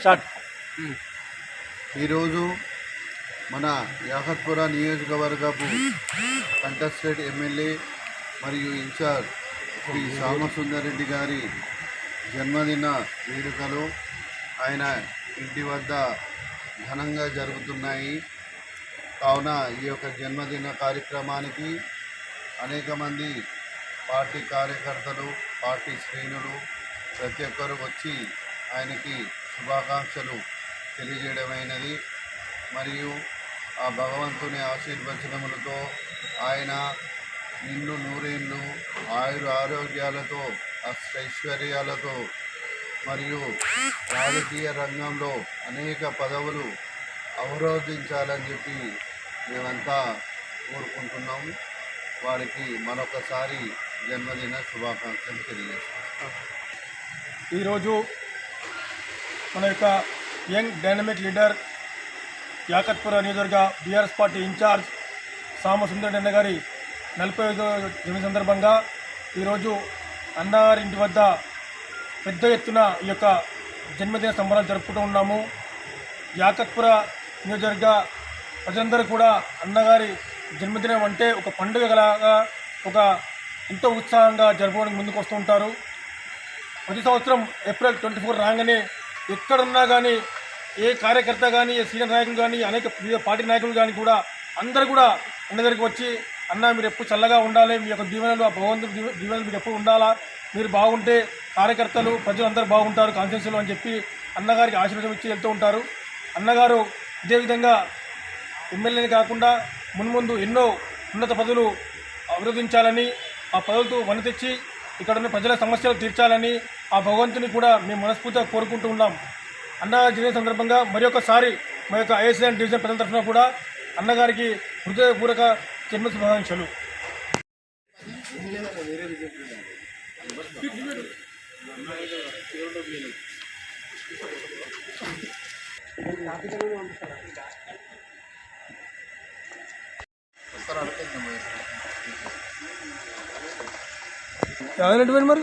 Start. ఈరోజు మన యాహత్పుర నియోజకవర్గపు కంటెస్టెడ్ ఎమ్మెల్యే మరియు ఇన్ఛార్జ్ శ్రీ సామసుందరెడ్డి గారి జన్మదిన వేడుకలు ఆయన ఇంటి వద్ద ఘనంగా జరుగుతున్నాయి. కావున ఈ యొక్క జన్మదిన కార్యక్రమానికి అనేక మంది పార్టీ కార్యకర్తలు పార్టీ శ్రేణులు ప్రతి ఒక్కరు వచ్చి ఆయనకి శుభాకాంక్షలు తెలియజేయడమైనది. మరియు ఆ భగవంతుని ఆశీర్వచనములతో ఆయన నిండు నూరేళ్ళు ఆయుర ఆరోగ్యాలతో అష్టైశ్వర్యాలతో మరియు రాజకీయ రంగంలో అనేక పదవులు అవరోధించాలని చెప్పి మేమంతా కోరుకుంటున్నాము వారికి మరొకసారి జన్మదిన శుభాకాంక్షలు తెలియజేస్తాం ఈరోజు మన యొక్క యంగ్ డైనమిక్ లీడర్ యాకత్పుర నియోజకవర్గ బీఆర్ఎస్ పార్టీ ఇన్ఛార్జ్ సామసుందరెడ్డి అన్న గారి నలభై ఐదో జన్మ సందర్భంగా ఈరోజు అన్నగారి ఇంటి వద్ద పెద్ద ఎత్తున ఈ యొక్క జన్మదిన సంబరాలు జరుపుకుంటూ ఉన్నాము. యాకత్పుర నియోజకవర్గ ప్రజలందరూ కూడా అన్నగారి జన్మదినం అంటే ఒక పండుగలాగా ఒక ఎంతో ఉత్సాహంగా జరుపుకోవడానికి ముందుకు వస్తూ ఉంటారు. ప్రతి సంవత్సరం ఏప్రిల్ ట్వంటీ ఫోర్ రాగానే ఎక్కడున్నా కానీ ఏ కార్యకర్త కానీ ఏ సీనియర్ నాయకులు కానీ అనేక పార్టీ నాయకులు కానీ కూడా అందరూ కూడా అన్న దగ్గరికి వచ్చి అన్న మీరు ఎప్పుడు చల్లగా ఉండాలి? మీ యొక్క దీవెనలు ఆ భగవంతుడి దీవెనలు మీరు ఎప్పుడు ఉండాలా? మీరు బాగుంటే కార్యకర్తలు ప్రజలు అందరూ బాగుంటారు కాన్ఫరెన్స్లో అని చెప్పి అన్నగారికి ఆశీర్వదం ఇచ్చి వెళ్తూ ఉంటారు. అన్నగారు ఇదే విధంగా ఎమ్మెల్యేని కాకుండా మున్ముందు ఎన్నో ఉన్నత పదవులు అభివృద్ధించాలని ఆ పదవులతో వన తెచ్చి ఇక్కడ ఉన్న ప్రజల సమస్యలు తీర్చాలని ఆ భగవంతుని కూడా మేము మనస్ఫూర్తిగా కోరుకుంటూ ఉన్నాం. అన్న జయంతి సందర్భంగా మరి ఒకసారి మా యొక్క ఐఎస్ఎన్ డివిజన్ ప్రజల తరఫున కూడా అన్నగారికి హృదయపూర్వక జన్మ శుభాకాంక్షలు అదేంటి మరి?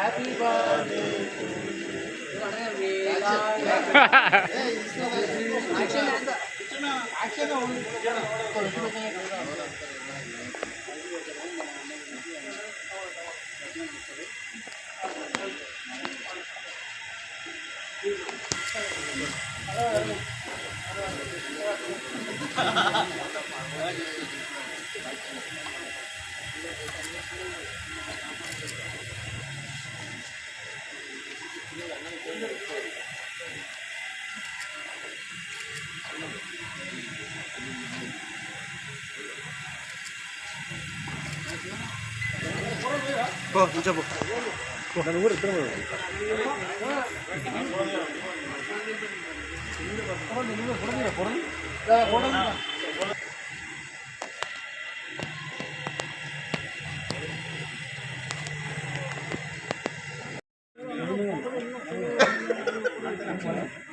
Happy birthday Thank you. போ நிச்சா போ போ நான் ஊர் திரும்ப போகிறேன் போகிறேன் போகிறேன்